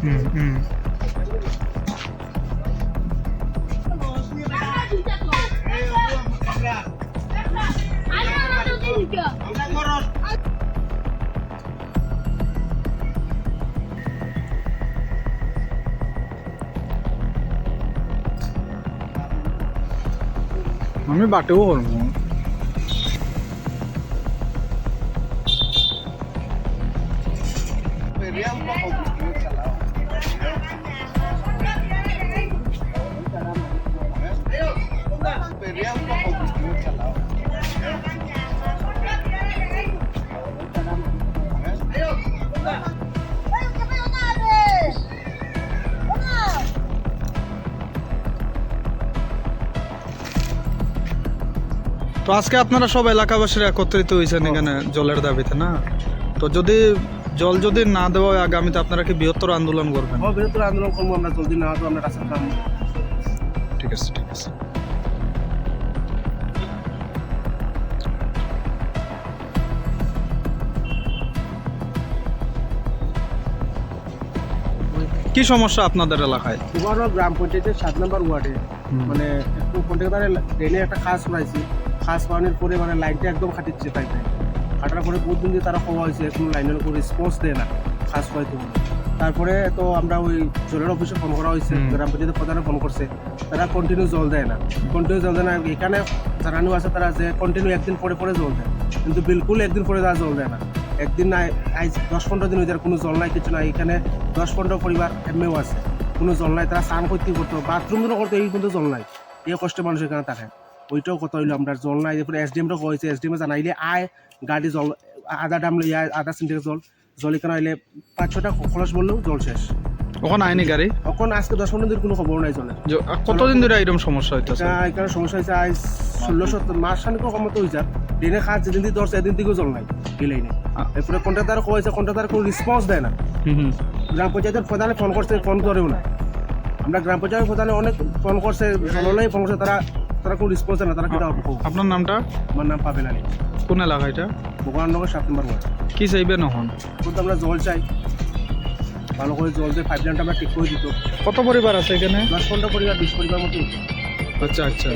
হুম হুম আমি বাটেও করবো তো আজকে আপনারা সব এলাকাবাসীরা একত্রিত হয়েছেন এখানে জলের দাবিতে না? তো যদি জল যদি না দেওয়া হয় আগামীতে আপনারা কি বৃহত্তর আন্দোলন করবেন? ও বৃহত্তর আন্দোলন করব আমরা। জলদি না হতো আমরা রাস্তা ঠিক আছে ঠিক আছে। কি সমস্যা আপনাদের এলাকায়? এবারও গ্রাম পঞ্চায়েতের সাত নম্বর ওয়ার্ডে। মানে একটু কন্ট্রাক্টারে ট্রেনে একটা খাস করাইছি খাস করানোর পরে মানে লাইনটা একদম খাটিচ্ছে তাই খাটার পরে বহুত দিন দিয়ে তারা খোয়া হয়েছে কোনো লাইনের কোনো রেসপন্স দেয় না খাস বলে তারপরে তো আমরা ওই জলের অফিসে ফোন করা হয়েছে গ্রাম পঞ্চায়েতের প্রধানে ফোন করছে। তারা কন্টিনিউ জল দেয় না। কন্টিনিউ জল দেয় না এখানে জানানো আছে তারা যে কন্টিনিউ একদিন পরে পরে জল দেয়। কিন্তু বিলকুল একদিন পরে তারা জল দেয় না। একদিন না আজ দশ পনেরো দিন ওদের কোনো জল নাই, কিছু নাই। এখানে দশ পনেরো পরিবার এমনিও আছে। কোনো জল নাই, তারা স্নান করতে করতো। বাথরুমও করতো, এই কিন্তু জল নাই। এই কষ্ট মানুষ এখানে থাকে ওইটাও কথা হইল আমরা, জল নাই। এরপরে এসডিএমটা কয়েছে এসডিএমে জানাইলে আয়, গাড়ি জল আধা ডাম লইয়া, আধা সিন্টেক্স জল। জল এখানে আইলে পাঁচ ছটা খরচ বললেও জল শেষ। ওখানে আইনি গাড়ি? এখন আজকে দশ পনেরো দিন কোনো খবর নাই জ- কতদিন ধরে এরকম সমস্যা হইতেছে? এটা এখানে সমস্যা হয়েছে আজ ষোলো সত্তর মাস খানিকও কমতো হয়েছে দিনে খাত যেদিন দিয়ে ধরছে এদিন থেকেও জল নাই এই লাইনে আ- এরপরে কন্ট্রাক্টার কয়েছে কন্ট্রাক্টার কোনো রেসপন্স দেয় না। গ্রাম পঞ্চায়েতের প্রধানে ফোন করছে ফোন করেও না। আমরা গ্রাম পঞ্চায়েতের প্রধানে অনেক ফোন করছে জললাই ফোন করছে তারা তারা কোনো রেসপন্স না তারা কিনা আপনার নামটা? আমার নাম পাবেন আলী। কোন এলাকা এটা? ভগবাননগর সাত নম্বর ওয়ার্ড। কি চাইবেন এখন? আমরা জল চাই। ভালো করে জল দিয়ে পাইপ লাইনটা আমরা ঠিক করে দিত কত পরিবার আছে এখানে? দশ পনেরো পরিবার বিশ পরিবার মতো। আচ্ছা আচ্ছা।